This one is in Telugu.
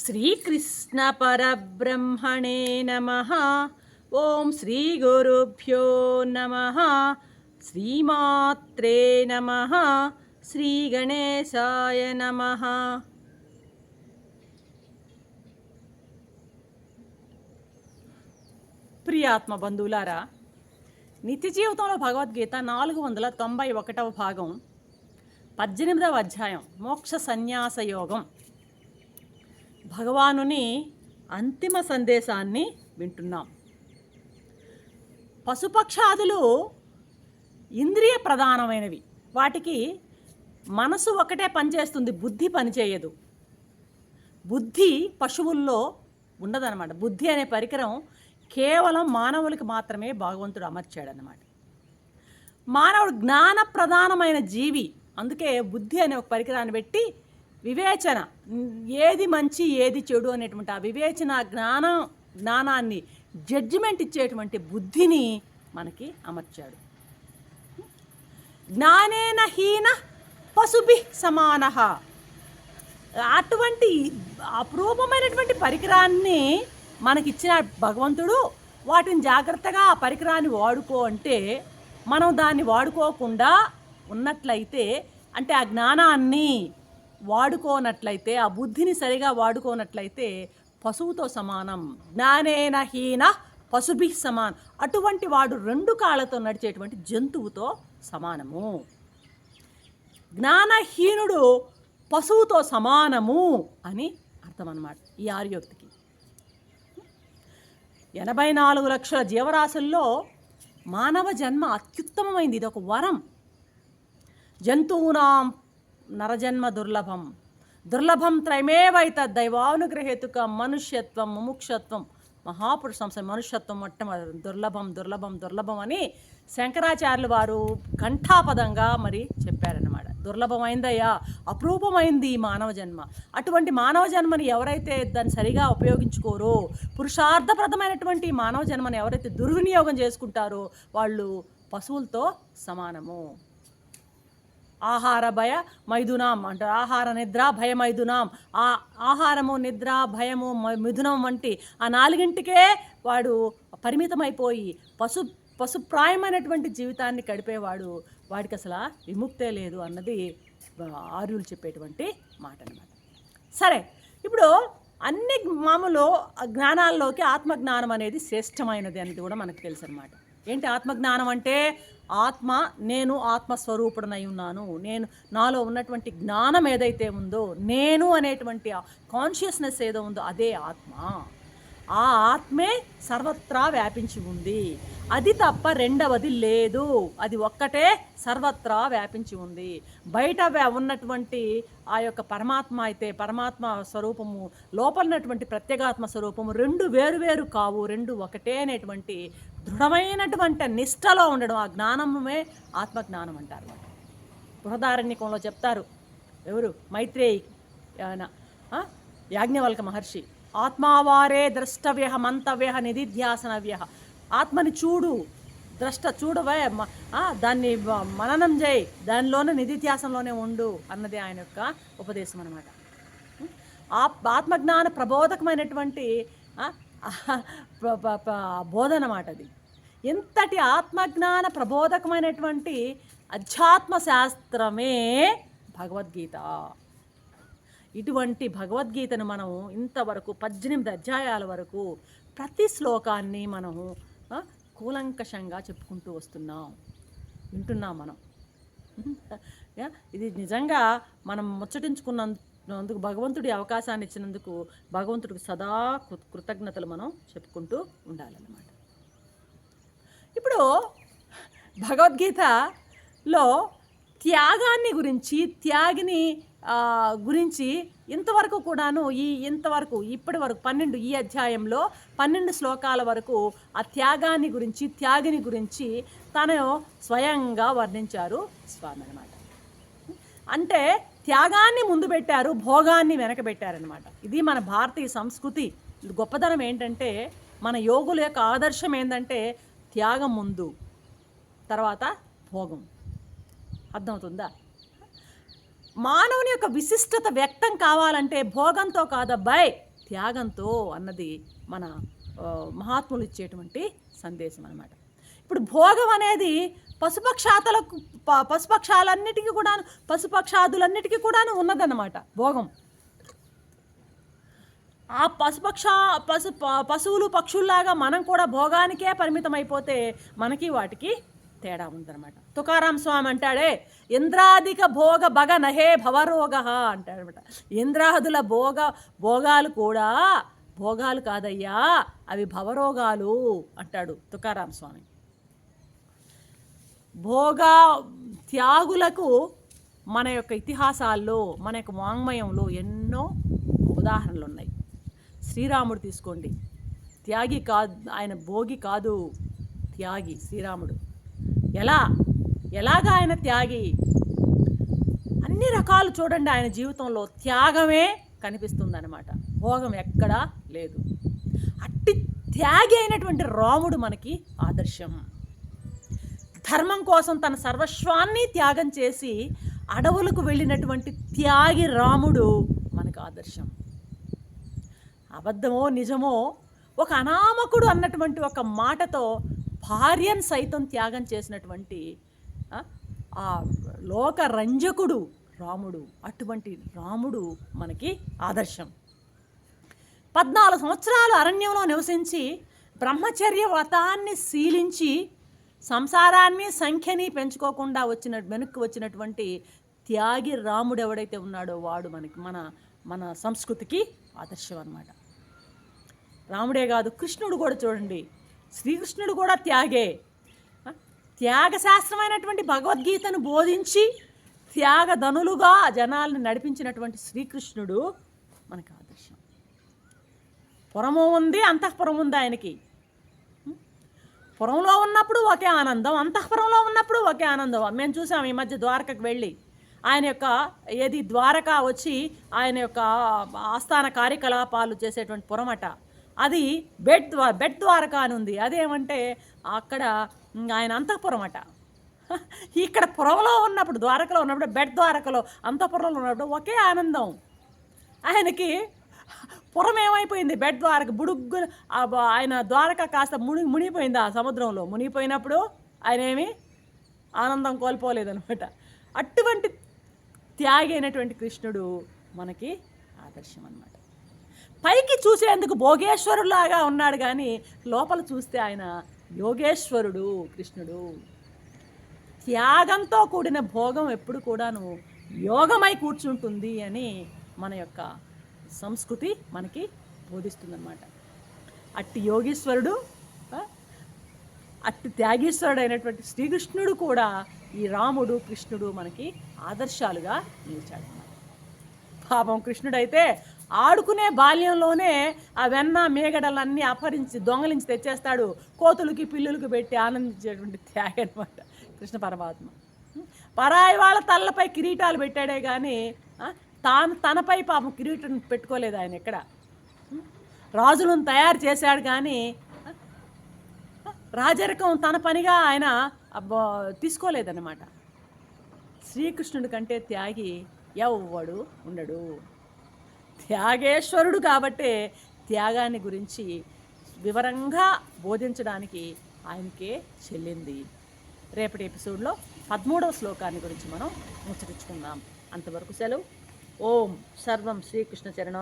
శ్రీకృష్ణ పరబ్రహ్మణే నమ. ఓం శ్రీ గురుభ్యో నమ. శ్రీమాత్రే నమ. శ్రీ గణేశాయ నమ. ప్రియాత్మ బంధువులారా నిత్య జీవితంలో భగవద్గీత నాలుగు వందల తొంభై ఒకటవ భాగం పద్దెనిమిదవ అధ్యాయం మోక్ష సన్యాస యోగం. భగవానుని అంతిమ సందేశాన్ని వింటున్నాం. పశుపక్షాదులు ఇంద్రియ ప్రధానమైనవి. వాటికి మనసు ఒకటే పనిచేస్తుంది బుద్ధి పనిచేయదు. బుద్ధి పశువుల్లో ఉండదన్నమాట. బుద్ధి అనే పరికరం కేవలం మానవులకి మాత్రమే భగవంతుడు అమర్చాడనమాట మానవుడు జ్ఞాన ప్రధానమైన జీవి. అందుకే బుద్ధి అనే ఒక పరికరాన్ని పెట్టి వివేచన. ఏది మంచి ఏది చెడు అనేటువంటి ఆ వివేచన జ్ఞానం జ్ఞానాన్ని జడ్జిమెంట్ ఇచ్చేటువంటి బుద్ధిని మనకి అమర్చాడు. జ్ఞానేన హీన పశుభి సమాన. అటువంటి అపరూపమైనటువంటి పరికరాన్ని మనకిచ్చిన భగవంతుడు వాటిని జాగ్రత్తగా ఆ పరికరాన్ని వాడుకో అంటే మనం దాన్ని వాడుకోకుండా ఉన్నట్లయితే అంటే ఆ జ్ఞానాన్ని వాడుకోనట్లయితే ఆ బుద్ధిని సరిగా వాడుకోనట్లయితే పశువుతో సమానం. జ్ఞానేన హీన పశుభి సమానం. అటువంటి వాడు రెండు కాళ్ళతో నడిచేటువంటి జంతువుతో సమానము. జ్ఞానహీనుడు పశువుతో సమానము అని అర్థం అన్నమాట ఈ ఆర్యోక్తికి. ఎనభై నాలుగు లక్షల జీవరాశుల్లో మానవ జన్మ అత్యుత్తమమైంది. ఇది ఒక వరం. జంతువునాం నరజన్మ దుర్లభం. దుర్లభం త్రయమేవైత దైవానుగ్రహేతుక మనుష్యత్వం ముముక్షత్వం మహాపురుషం మనుష్యత్వం మొట్టమొదటి దుర్లభం దుర్లభం దుర్లభం అని శంకరాచార్యులు వారు ఘంటాపదంగా మరి చెప్పారన్నమాట. దుర్లభమైందయ్యా అపరూపమైంది ఈ మానవ జన్మ. అటువంటి మానవ జన్మని ఎవరైతే దాన్ని సరిగా ఉపయోగించుకోరో పురుషార్థప్రదమైనటువంటి మానవ జన్మని ఎవరైతే దుర్వినియోగం చేసుకుంటారో వాళ్ళు పశువులతో సమానము. ఆహార భయ మైథునాం అంటారు. ఆహార నిద్ర భయ మైథునాం ఆ ఆహారము నిద్ర భయము మిథునం వంటి ఆ నాలుగింటికే వాడు పరిమితమైపోయి పశు పశుప్రాయమైనటువంటి జీవితాన్ని గడిపేవాడు. వాడికి అసలు విముక్తే లేదు అన్నది ఆర్యులు చెప్పేటువంటి మాట అనమాట సరే ఇప్పుడు అన్ని మామూలు జ్ఞానాల్లోకి ఆత్మజ్ఞానం అనేది శ్రేష్టమైనది అనేది కూడా మనకు తెలుసు అనమాట ఏంటి ఆత్మజ్ఞానం అంటే ఆత్మ నేను ఆత్మస్వరూపుడనై ఉన్నాను నేను నాలో ఉన్నటువంటి జ్ఞానం ఏదైతే ఉందో నేను అనేటువంటి కాన్షియస్నెస్ ఏదో ఉందో అదే ఆత్మ. ఆ ఆత్మే సర్వత్రా వ్యాపించి ఉంది. అది తప్ప రెండవది లేదు. అది ఒక్కటే సర్వత్రా వ్యాపించి ఉంది. బయట ఉన్నటువంటి ఆ యొక్క పరమాత్మ అయితే పరమాత్మ స్వరూపము లోపల ఉన్నటువంటి ప్రత్యేగాత్మ స్వరూపము రెండు వేరు వేరు కావు రెండు ఒకటే అనేటువంటి దృఢమైనటువంటి నిష్టలో ఉండడం ఆ జ్ఞానమే ఆత్మజ్ఞానం అంటారు బృహదారణ్యకంలో చెప్తారు ఎవరు? మైత్రేయి ఆయన యాజ్ఞవల్క మహర్షి ఆత్మావారే ద్రష్టవ్య నిధిధ్యాసన వ్యహ ఆత్మని చూడు ద్రష్ట చూడవే మ- దాన్ని మననం చేయి దానిలోనే నిధిధ్యాసంలోనే ఉండు అన్నది ఆయన యొక్క ఉపదేశం అనమాట ఆత్మజ్ఞాన ప్రబోధకమైనటువంటి బోధనమాట బోధన అది. ఎంతటి ఆత్మజ్ఞాన ప్రబోధకమైనటువంటి అధ్యాత్మ శాస్త్రమే భగవద్గీత. ఇటువంటి భగవద్గీతను మనం ఇంతవరకు పద్దెనిమిది అధ్యాయాల వరకు ప్రతి శ్లోకాన్ని మనము కూలంకషంగా చెప్పుకుంటూ వస్తున్నాం. వింటున్నాం మనం. ఇది నిజంగా మనం ముచ్చటించుకున్నందుకు భగవంతుడి అవకాశాన్ని ఇచ్చినందుకు భగవంతుడికి సదా కృతజ్ఞతలు మనం చెప్పుకుంటూ ఉండాలన్నమాట. ఇప్పుడు భగవద్గీతలో త్యాగాన్ని గురించి త్యాగిని గురించి ఇంతవరకు కూడాను ఈ ఇంతవరకు ఇప్పటి వరకు పన్నెండు ఈ అధ్యాయంలో పన్నెండు శ్లోకాల వరకు ఆ త్యాగాన్ని గురించి త్యాగిని గురించి తను స్వయంగా వర్ణించారు స్వామి అనమాట అంటే త్యాగాన్ని ముందు పెట్టారు భోగాన్ని వెనకబెట్టారనమాట ఇది మన భారతీయ సంస్కృతి. గొప్పతనం ఏంటంటే మన యోగుల యొక్క ఆదర్శం ఏంటంటే త్యాగం ముందు తర్వాత భోగం. అర్థమవుతుందా? మానవుని యొక్క విశిష్టత వ్యక్తం కావాలంటే భోగంతో కాదబ్బాయ్ త్యాగంతో అన్నది మన మహాత్ములు ఇచ్చేటువంటి సందేశం అనమాట ఇప్పుడు భోగం అనేది పశుపక్షాతలకు ప- పశుపక్షాలన్నిటికీ కూడా పశుపక్షాదులన్నిటికీ కూడాను ఉన్నదన్నమాట భోగం. ఆ పశుపక్ష పశు పశువులు పక్షుల్లాగా మనం కూడా భోగానికే పరిమితం అయిపోతే మనకి వాటికి తేడా ఉందన్నమాట. తుకారాం స్వామి అంటాడే ఇంద్రాధిక భోగ భగ నహే భవరోగ అంటాడనమాట ఇంద్రాదుల భోగ భోగాలు కూడా భోగాలు కాదయ్యా అవి భవరోగాలు అంటాడు తుకారాం స్వామి. భోగ త్యాగులకు మన యొక్క ఇతిహాసాల్లో మన యొక్క వాంగ్మయంలో ఎన్నో ఉదాహరణలు ఉన్నాయి శ్రీరాముడు తీసుకోండి. త్యాగి కాదు ఆయన భోగి కాదు. త్యాగి శ్రీరాముడు. ఎలా? ఎలాగా ఆయన త్యాగి? అన్ని రకాలు చూడండి ఆయన జీవితంలో. త్యాగమే కనిపిస్తుందన్నమాట. భోగం ఎక్కడా లేదు. అట్టి త్యాగి అయినటువంటి రాముడు మనకి ఆదర్శం. ధర్మం కోసం తన సర్వస్వాన్ని త్యాగం చేసి అడవులకు వెళ్ళినటువంటి త్యాగి రాముడు మనకు ఆదర్శం. అబద్ధమో నిజమో ఒక అనామకుడు అన్నటువంటి ఒక మాటతో భార్యను సైతం త్యాగం చేసినటువంటి ఆ, లోక రంజకుడు రాముడు అటువంటి రాముడు మనకి ఆదర్శం. పద్నాలుగు సంవత్సరాలు అరణ్యంలో నివసించి బ్రహ్మచర్య వ్రతాన్ని శీలించి సంసారాన్ని సంఖ్యని పెంచుకోకుండా వచ్చిన వెనక్కి వచ్చినటువంటి త్యాగి రాముడు ఎవడైతే ఉన్నాడో వాడు మనకి మన మన సంస్కృతికి ఆదర్శం అన్నమాట. రాముడే కాదు కృష్ణుడు కూడా చూడండి. శ్రీకృష్ణుడు కూడా త్యాగే. త్యాగశాస్త్రమైనటువంటి భగవద్గీతను బోధించి త్యాగధనులుగా జనాల్ని నడిపించినటువంటి శ్రీకృష్ణుడు మనకు ఆదర్శం. పురము ఉంది అంతఃపురం ఉంది ఆయనకి. పురంలో ఉన్నప్పుడు ఒకే ఆనందం అంతఃపురంలో ఉన్నప్పుడు ఒకే ఆనందం. మేము చూసాం ఈ మధ్య ద్వారకకు వెళ్ళి. ఆయన యొక్క ఏది ద్వారకా వచ్చి ఆయన యొక్క ఆస్థాన కార్యకలాపాలు చేసేటువంటి పురమట. అది బెడ్ ద్వా బెడ్ ద్వారక అని ఉంది. అదేమంటే అక్కడ ఆయన అంతఃపురం అట. ఇక్కడ పురంలో ఉన్నప్పుడు ద్వారకలో ఉన్నప్పుడు బెడ్ ద్వారకలో అంతఃపురంలో ఉన్నప్పుడు ఒకే ఆనందం. ఆయనకి పురం ఏమైపోయింది? బెడ్ ద్వారక బుడుగ్గు ఆయన ద్వారక కాస్త ముని మునిగిపోయింది ఆ సముద్రంలో. మునిగిపోయినప్పుడు ఆయన ఏమి ఆనందం కోల్పోలేదనమాట అటువంటి త్యాగి అయినటువంటి కృష్ణుడు మనకి ఆదర్శం అన్నమాట పైకి చూసేందుకు భోగేశ్వరులాగా ఉన్నాడు కానీ లోపల చూస్తే ఆయన యోగేశ్వరుడు కృష్ణుడు. త్యాగంతో కూడిన భోగం ఎప్పుడు కూడాను యోగమై కూర్చుంటుంది అని మన యొక్క సంస్కృతి మనకి బోధిస్తుందన్నమాట. అట్టి యోగీశ్వరుడు అట్టి త్యాగీశ్వరుడు అయినటువంటి శ్రీకృష్ణుడు కూడా ఈ రాముడు కృష్ణుడు మనకి ఆదర్శాలుగా నిలిచాడు పాపం కృష్ణుడైతే ఆడుకునే బాల్యంలోనే ఆ వెన్న మేగడలన్నీ అపహరించి దొంగలించి తెచ్చేస్తాడు. కోతులకి పిల్లులకి పెట్టి ఆనందించేటువంటి త్యాగ అనమాట కృష్ణ పరమాత్మ. పరాయి వాళ్ళ తల్లపై కిరీటాలు పెట్టాడే కానీ తాను తనపై పాపం కిరీటం పెట్టుకోలేదు ఆయన ఎక్కడ? రాజులను తయారు చేశాడు కానీ రాజరికం తన పనిగా ఆయన తీసుకోలేదన్నమాట. శ్రీకృష్ణుడి కంటే త్యాగి ఎవ్వడు ఉండడు. త్యాగేశ్వరుడు కాబట్టే త్యాగాన్ని గురించి వివరంగా బోధించడానికి ఆయనకే చెల్లింది. రేపటి ఎపిసోడ్లో పదమూడవ శ్లోకాన్ని గురించి మనం ముచ్చరించుకుందాం అంతవరకు సెలవు. ఓం సర్వం శ్రీకృష్ణ చరణం